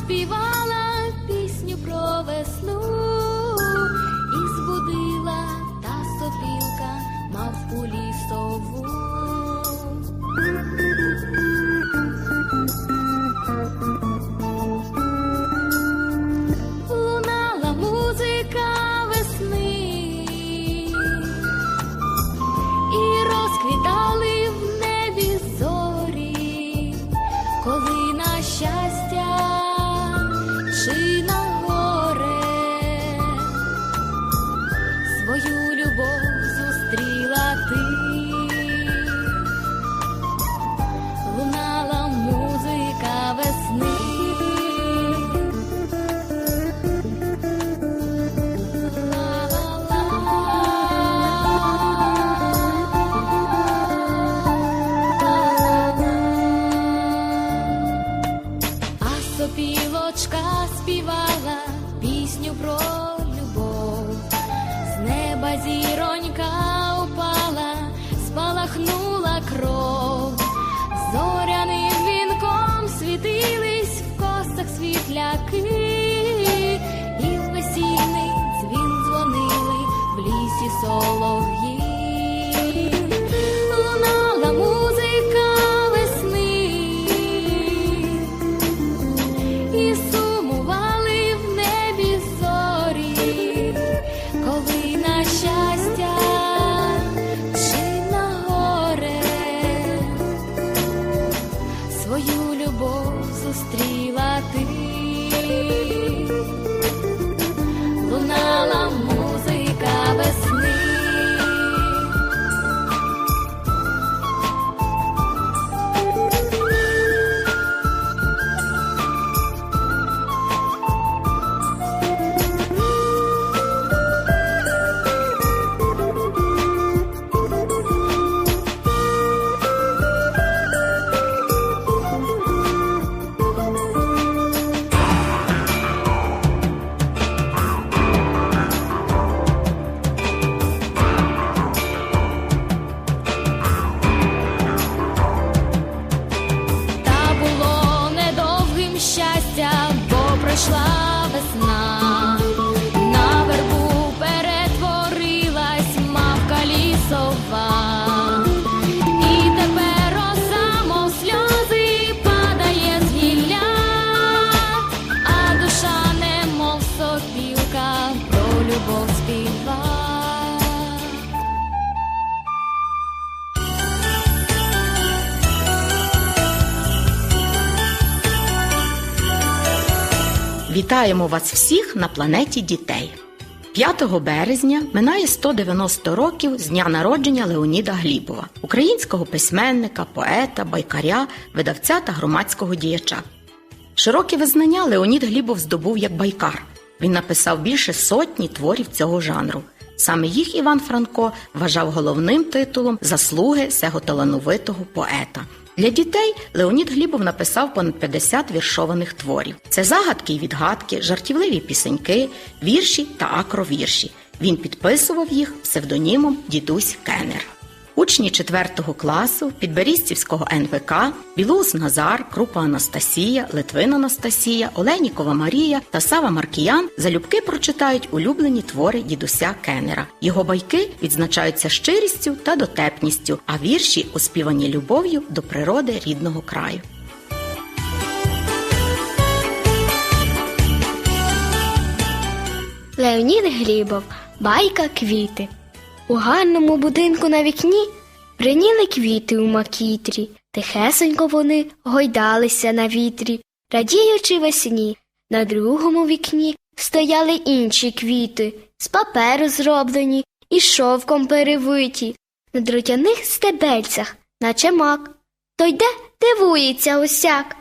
співала Вітаємо вас всіх на планеті дітей. 5 березня минає 190 років з дня народження Леоніда Глібова, українського письменника, поета, байкаря, видавця та громадського діяча. Широке визнання Леонід Глібов здобув як байкар. Він написав більше сотні творів цього жанру. Саме їх Іван Франко вважав головним титулом заслуги цього талановитого поета. Для дітей Леонід Глібов написав понад 50 віршованих творів. Це загадки й відгадки, жартівливі пісеньки, вірші та акровірші. Він підписував їх псевдонімом Дідусь Кенер. Учні 4 класу Підберізцівського НВК Білус Назар, Крупа Анастасія, Литвин Анастасія, Оленікова Марія та Сава Маркіян залюбки прочитають улюблені твори дідуся Кеннера. Його байки відзначаються щирістю та дотепністю, а вірші оспівані любов'ю до природи рідного краю. Леонід Глібов, байка квіти. У гарному будинку на вікні приніли квіти у макітрі, тихесенько вони гойдалися на вітрі, радіючи весні. На другому вікні стояли інші квіти, з паперу зроблені і шовком перевиті, на дротяних стебельцях, наче мак. То йде дивується усяк.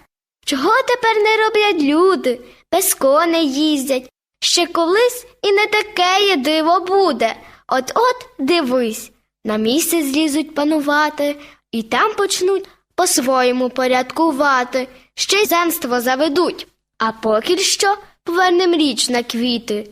Чого тепер не роблять люди, без коней їздять, Ще колись і не таке є диво буде. От-от дивись, на місце злізуть панувати, і там почнуть по-своєму порядкувати, ще й земство заведуть. А поки що повернем річ на квіти.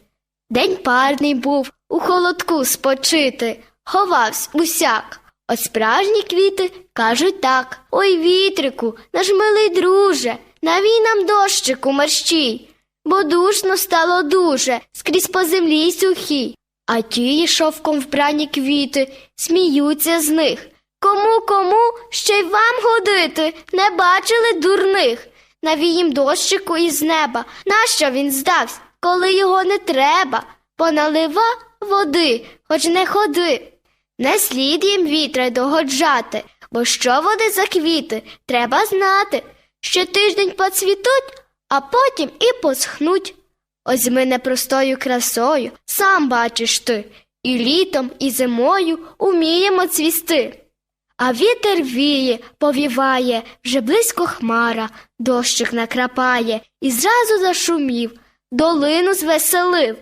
День парний був, у холодку спочити, ховавсь усяк. От справжні квіти кажуть так: Ой, вітрику, наш милий друже, навій нам дощику мерщій, бо душно стало дуже, скрізь по землі сухій. А тії шовком вбрані квіти сміються з них. Кому, кому ще й вам годити, не бачили дурних. Навій їм дощику із неба, нащо він здавсь, коли його не треба? Поналива води, хоч не ходи. Не слід їм вітре догоджати, бо що води за квіти, треба знати. Ще тиждень поцвітуть, а потім і посхнуть. Ось ми непростою красою, сам бачиш ти, і літом, і зимою уміємо цвісти. А вітер віє, повіває, вже близько хмара, дощик накрапає і зразу зашумів, долину звеселив.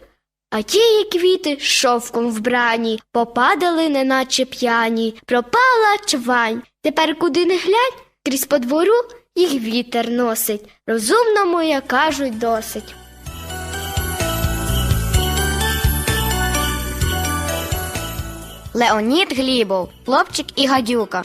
А тії квіти шовком вбрані, попадали, неначе п'яні, пропала чвань. Тепер куди не глянь, крізь по двору їх вітер носить. Розумному, як кажуть, досить. Леонід Глібов, хлопчик і гадюка.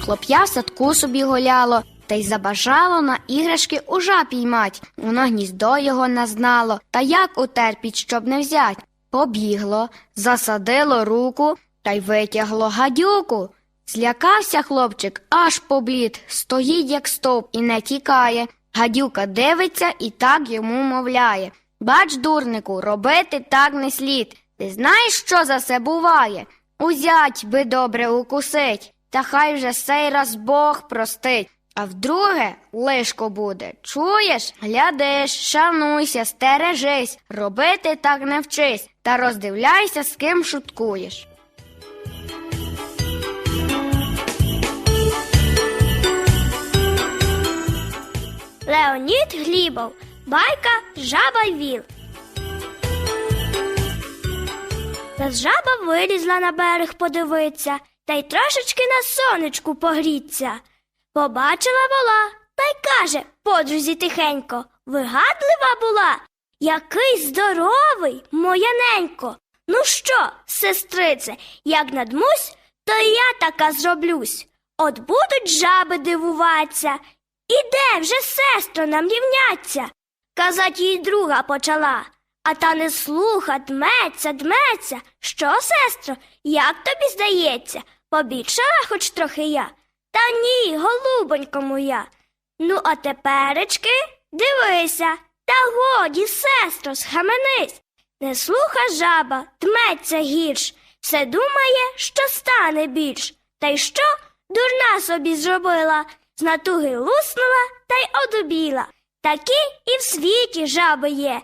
Хлоп'я в садку собі гуляло, та й забажало на іграшки ужа піймать. Воно гніздо його не знало, та як утерпіть, щоб не взять. Побігло, засадило руку та й витягло гадюку. Злякався хлопчик, аж поблід, стоїть, як стовп, і не тікає. Гадюка дивиться і так йому мовляє. Бач, дурнику, робити так не слід. Ти знаєш, що за це буває? Узять би добре укусить, та хай вже сей раз Бог простить. А вдруге лишко буде. Чуєш, глядиш, шануйся, стережись, робити так не вчись, та роздивляйся, з ким шуткуєш. Леонід Глібов, байка Жаба й віл. Раз жаба вилізла на берег подивиться, та й трошечки на сонечку погріться. Побачила вола та й каже подрузі тихенько, вигадлива була, який здоровий, моя ненько. Ну що, сестрице, як надмусь, то і я така зроблюсь. От будуть жаби дивуватися, і де вже сестро нам рівняться? Казать їй друга почала, а та не слуха, дметься, дметься. Що, сестро, як тобі здається? Побільшала хоч трохи я? Та ні, голубонько моя. Ну, а теперечки дивися, та годі, сестро, схаменись. Не слуха жаба, дметься гірш, все думає, що стане більш. Та й що дурна собі зробила, з натуги луснула та й одубіла. Такі і в світі жаби є.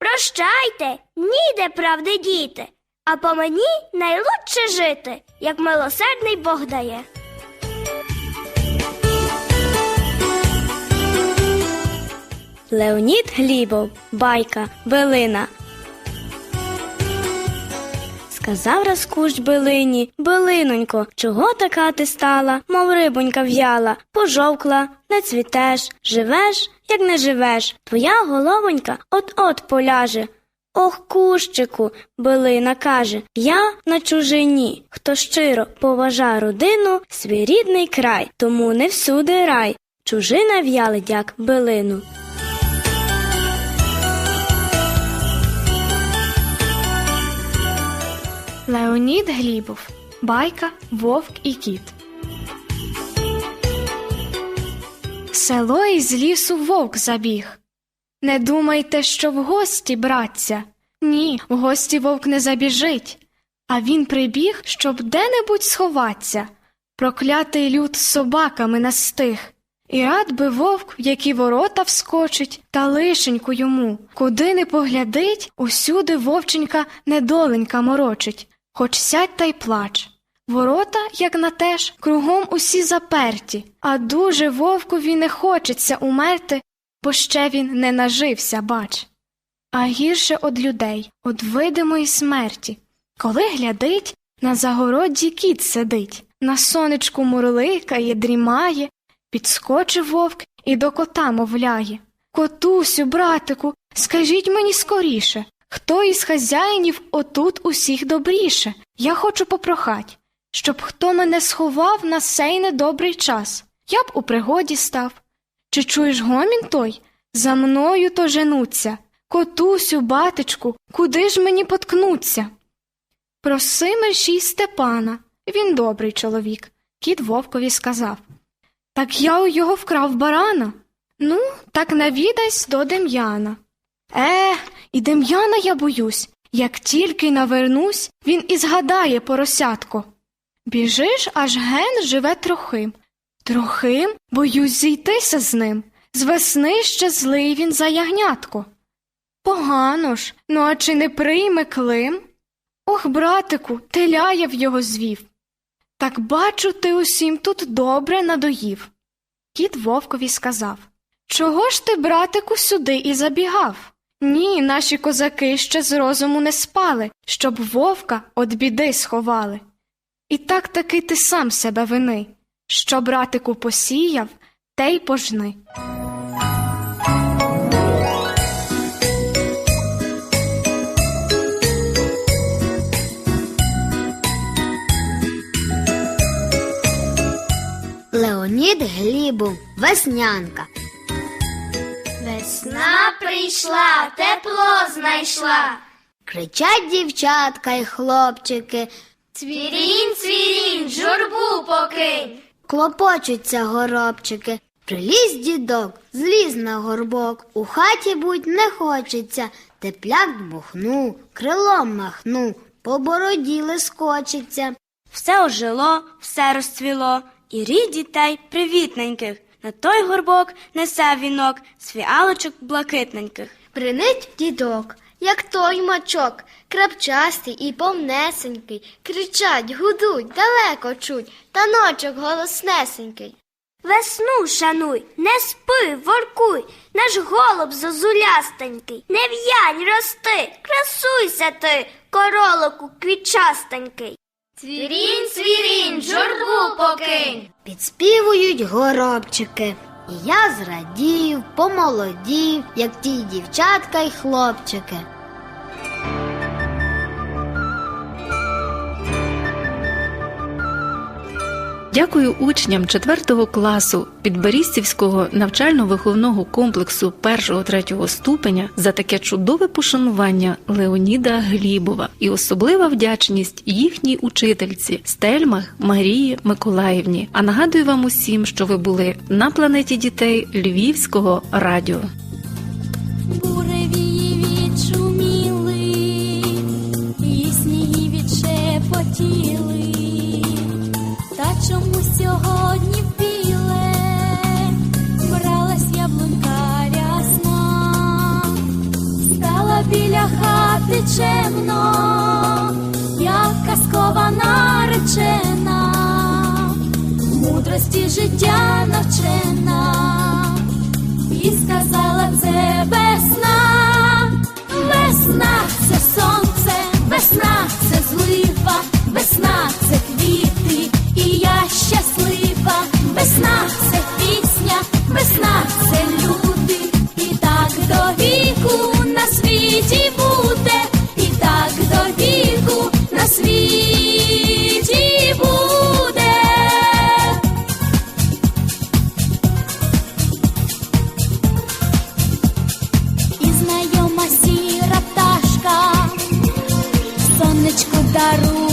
Прощайте, ніде правди діти, а по мені найлучше жити, як милосердний Бог дає. Леонід Глібов, байка, билина. Сказав раз кущ билині, билинонько, чого така ти стала, мов рибонька в'яла, пожовкла, не цвітеш, живеш, як не живеш, твоя головонька от-от поляже. Ох, кущику, билина каже, я на чужині, хто щиро поважа родину, свій рідний край, тому не всюди рай, чужина в'яли дяк билину. Леонід Глібов. Байка Вовк і кіт. Село із лісу вовк забіг. Не думайте, що в гості, братця. Ні, в гості вовк не забіжить. А він прибіг, щоб де-небудь сховатися. Проклятий люд собаками настиг. І рад би вовк, в які ворота вскочить, та лишеньку йому, куди не поглядить, усюди вовченька недоленька морочить, хоч сядь та й плач. Ворота, як на теж, кругом усі заперті, а дуже вовкові не хочеться умерти, бо ще він не нажився, бач. А гірше од людей, од видимої смерті. Коли глядить, на загороді кіт сидить, на сонечку мурликає, дрімає, Підскочив вовк і до кота мовляє. Котусю, братику, скажіть мені скоріше, хто із хазяїнів отут усіх добріше? Я хочу попрохать, щоб хто мене сховав на сей недобрий час. я б у пригоді став. Чи чуєш гомін той? За мною то женуться. Котусю, батечку, куди ж мені поткнуться? Проси мерщій Степана, він добрий чоловік, кіт вовкові сказав. Так я у його вкрав барана. Ну, так навідайсь до Дем'яна. Е, і Дем'яна я боюсь. Як тільки навернусь, він і згадає поросятко. Біжиш, аж ген живе трохим. Трохим боюсь зійтися з ним. З весни ще злий він за ягнятко. Погано ж, ну а чи не прийме Клим? Ох, братику, теля я в його звів. Так бачу, ти усім тут добре надоїв. Кіт вовкові сказав Чого ж ти, братику, сюди і забігав? Ні, наші козаки ще з розуму не спали, щоб вовка од біди сховали. І так таки ти сам себе вини. Що братику посіяв, те й пожни. Леонід Глібов, веснянка. Весна прийшла, тепло знайшла. Кричать дівчатка й хлопчики. Цвірінь, цвірінь, журбу покинь. Клопочуться горобчики. Приліз дідок, зліз на горбок. У хаті будь не хочеться. Тепляк дмухну, крилом махну, по бороді лискочиться. Все ожило, все розцвіло, і рід дітей привітненьких. На той горбок несе вінок з фіалочок блакитненьких. Принить дідок, як той мачок, крапчастий і повнесенький, кричать, гудуть, далеко чуть, таночок голоснесенький. Весну шануй, не спи, воркуй, наш голуб зозулястенький, не в'янь рости, красуйся ти, королику квітчастенький. Цвірінь, цвірінь, журбу покинь. Підспівують горобчики. Я зрадів, помолодів, як ті дівчатка й хлопчики. Дякую учням 4 класу Підберістівського навчально-виховного комплексу 1-3 ступеня за таке чудове пошанування Леоніда Глібова і особлива вдячність їхній учительці Стельмах Марії Миколаївні. А нагадую вам усім, що ви були на планеті дітей Львівського радіо. Буревії відшуміли, і сніги відшепотіли, та чомусь сьогодні біле. Бралась яблунька рясна, стала біля хати чемно, як казкова наречена, мудрості життя навчена. І сказала це весна, весна сонечку дарує